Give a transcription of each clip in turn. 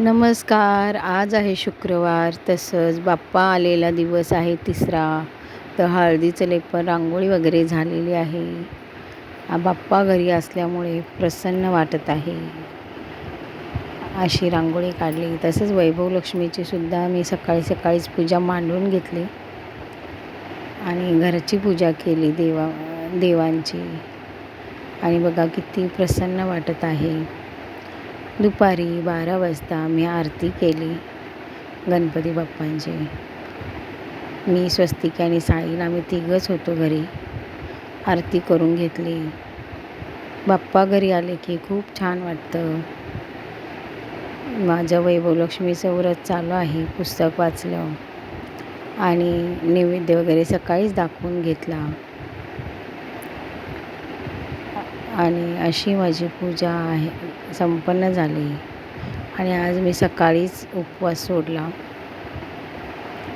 नमस्कार आज आहे शुक्रवार तसंच बाप्पा आलेला दिवस आहे तिसरा. तर हळदीचं लेपन रांगोळी वगैरे झालेली आहे. बाप्पा घरी असल्यामुळे प्रसन्न वाटत आहे. अशी रांगोळी काढली. तसंच वैभव लक्ष्मीची सुद्धा मी सकाळी सकाळीच पूजा मांडून घेतली. आणि घरची पूजा केली देवा देवांची. आणि बघा किती प्रसन्न वाटत आहे. दुपारी बारा वाजता मी आरती केली गणपती बाप्पांची. मी स्वस्तिक आणि साईला आम्ही तिघंच होतो घरी. आरती करून घेतली. बाप्पा घरी आले की खूप छान वाटतं. माझं वैभवलक्ष्मीचं व्रत चालू आहे पुस्तक वाचलं. आणि नैवेद्य वगैरे सकाळीच दाखवून घेतला. आणि अशी माझी पूजा आहे. संपन्न झाली. आणि आज मी सकाळीच उपवास सोडला.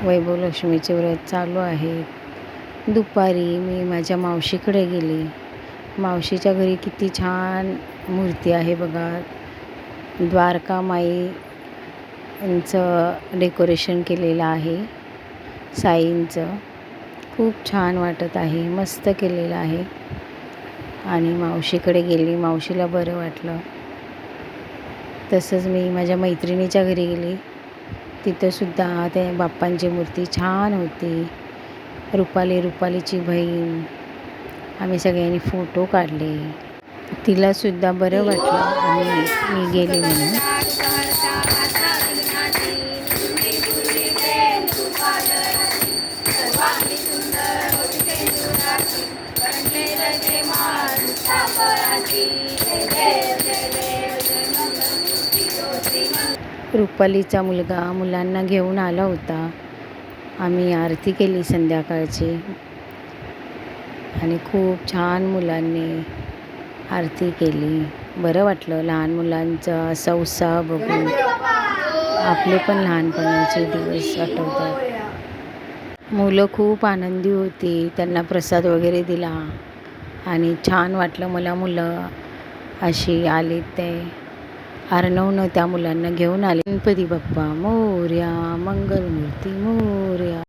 वैभवलक्ष्मीचे व्रत चालू आहे. दुपारी मी माझ्या मावशीकडे गेली. मावशीच्या घरी किती छान मूर्ती आहे बघा. द्वारका माई यांचं डेकोरेशन केलेलं आहे. साईंचं. खूप छान वाटत आहे. मस्त केलेलं आहे. आणि मावशीकडे गेली. मावशीला बरं वाटलं. तसंच मी माझ्या मैत्रिणीच्या घरी गेली. तिथंसुद्धा त्या बाप्पांची मूर्ती छान होती. रुपाली रुपालीची बहीण. आम्ही सगळ्यांनी फोटो काढले. तिलासुद्धा बरं वाटलं. आणि मी गेले म्हणून. रुपालीचा मुलगा मुलांना घेऊन आला होता. आम्ही आरती केली संध्याकाळची. आणि खूप छान मुलांनी आरती केली. बरं वाटलं लहान मुलांचा असा उत्साह बघून. आपले पण लहानपणाचे दिवस आठवतात. मुलं खूप आनंदी होती. त्यांना प्रसाद वगैरे दिला. आणि छान वाटलं मला मुलं अशी आली ते. अर्णवनं त्या मुलांना घेऊन आले. गणपती बाप्पा मोरया मंगलमूर्ती मोरया.